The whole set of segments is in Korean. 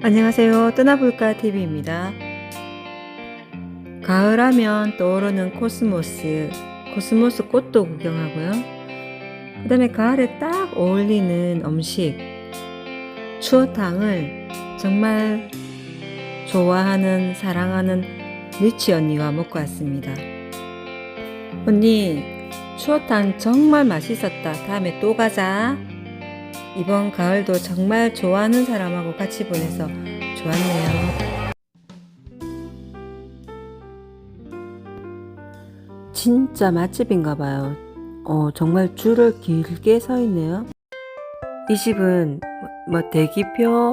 안녕하세요. 떠나볼까 TV입니다. 가을하면 떠오르는 코스모스, 코스모스 꽃도 구경하고요. 그 다음에 가을에 딱 어울리는 음식, 추어탕을 정말 좋아하는, 사랑하는 리치 언니와 먹고 왔습니다. 언니, 추어탕 정말 맛있었다. 다음에 또 가자. 이번 가을도 정말 좋아하는 사람하고 같이 보내서 좋았네요. 진짜 맛집인가 봐요. 어, 정말 줄을 길게 서 있네요. 이 집은 뭐 대기표,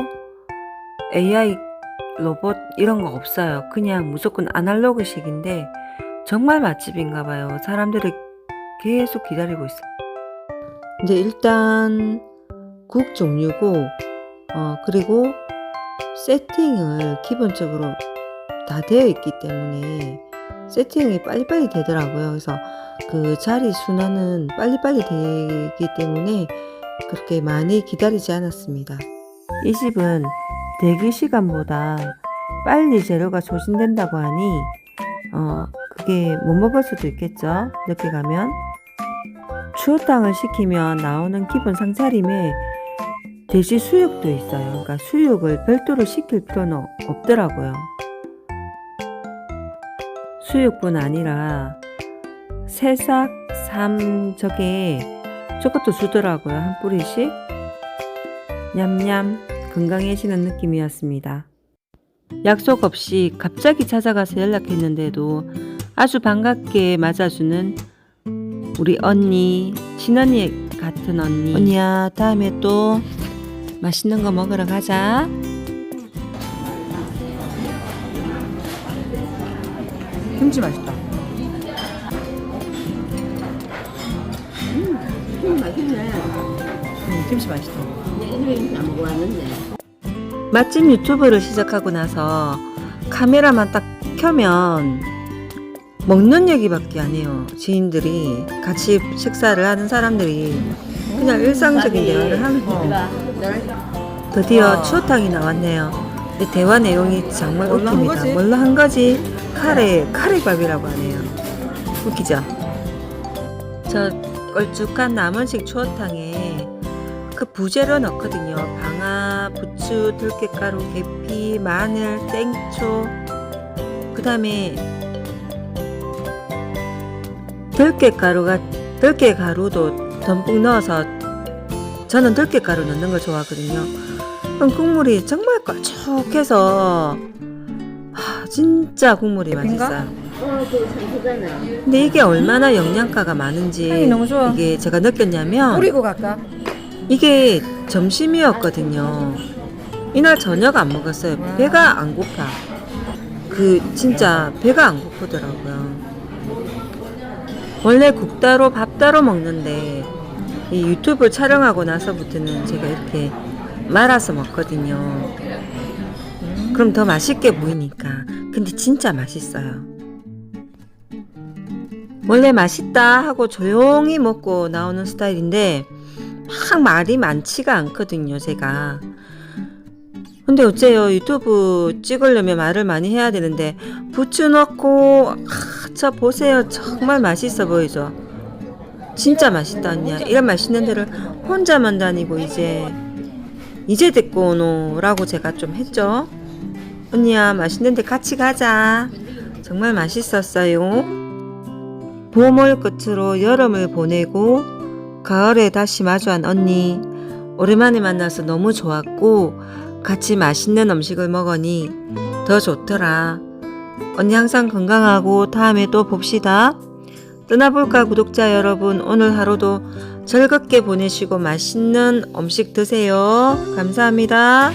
AI 로봇 이런 거 없어요. 그냥 무조건 아날로그식인데 정말 맛집인가 봐요. 사람들이 계속 기다리고 있어요. 이제 일단 국 종류고 어 그리고 세팅을 기본적으로 다 되어 있기 때문에 세팅이 빨리빨리 되더라고요. 그래서 그 자리 순환은 빨리빨리 되기 때문에 그렇게 많이 기다리지 않았습니다. 이 집은 대기 시간보다 빨리 재료가 소진된다고 하니 어 그게 못 먹을 수도 있겠죠. 늦게 가면 추어탕을 시키면 나오는 기본 상차림에 돼지 수육도 있어요. 그러니까 수육을 별도로 시킬 필요는 없더라고요. 수육뿐 아니라 새싹, 삼 저게 저것도 주더라고요. 한 뿌리씩. 냠냠 건강해지는 느낌이었습니다. 약속 없이 갑자기 찾아가서 연락했는데도 아주 반갑게 맞아주는 우리 언니, 친언니 같은 언니. 언니야, 다음에 또 맛있는 거 먹으러 가자. 김치 맛있다. 음, 맛있네. 음, 김치 맛있다. 안. 맛집 유튜브를 시작하고 나서 카메라만 딱 켜면 먹는 얘기밖에 안 해요. 지인들이 같이 식사를 하는 사람들이 그냥 일상적인 대화를 하는 거. 드디어 추어탕이 나왔네요. 근데 대화 내용이 정말 웃깁니다. 뭘로 한 거지? 카레, 카레밥이라고 하네요. 웃기죠? 저 걸쭉한 남은식 추어탕에 그 부재료 넣거든요. 방아, 부추, 들깨가루, 계피, 마늘, 땡초. 그 다음에 들깨가루가 들깨가루도 듬뿍 넣어서 저는 들깨가루 넣는 걸 좋아하거든요. 그럼 국물이 정말 걸쭉해서 하, 진짜 국물이 계피인가? 맛있어요. 어, 그거 상수잖아. 근데 이게 얼마나 영양가가 많은지. 이게 제가 느꼈냐면 뿌리고 갈까? 이게 점심이었거든요. 이날 저녁 안 먹었어요. 배가 안 고파. 그 진짜 배가 안 고프더라고요. 원래 국 따로 밥 따로 먹는데 이 유튜브 촬영하고 나서부터는 제가 이렇게 말아서 먹거든요. 그럼 더 맛있게 보이니까. 근데 진짜 맛있어요. 원래 맛있다 하고 조용히 먹고 나오는 스타일인데 막 말이 많지가 않거든요, 제가. 근데 어째요, 유튜브 찍으려면 말을 많이 해야 되는데, 부추 넣고, 아, 저 보세요. 정말 맛있어 보이죠? 진짜 맛있다, 언니야. 이런 맛있는 데를 혼자만 다니고, 이제, 이제 데리고 오노라고 제가 좀 했죠. 언니야, 맛있는 데 같이 가자. 정말 맛있었어요. 봄을 끝으로 여름을 보내고, 가을에 다시 마주한 언니. 오랜만에 만나서 너무 좋았고, 같이 맛있는 음식을 먹으니 더 좋더라. 언니 항상 건강하고 다음에 또 봅시다. 떠나볼까 구독자 여러분, 오늘 하루도 즐겁게 보내시고 맛있는 음식 드세요. 감사합니다.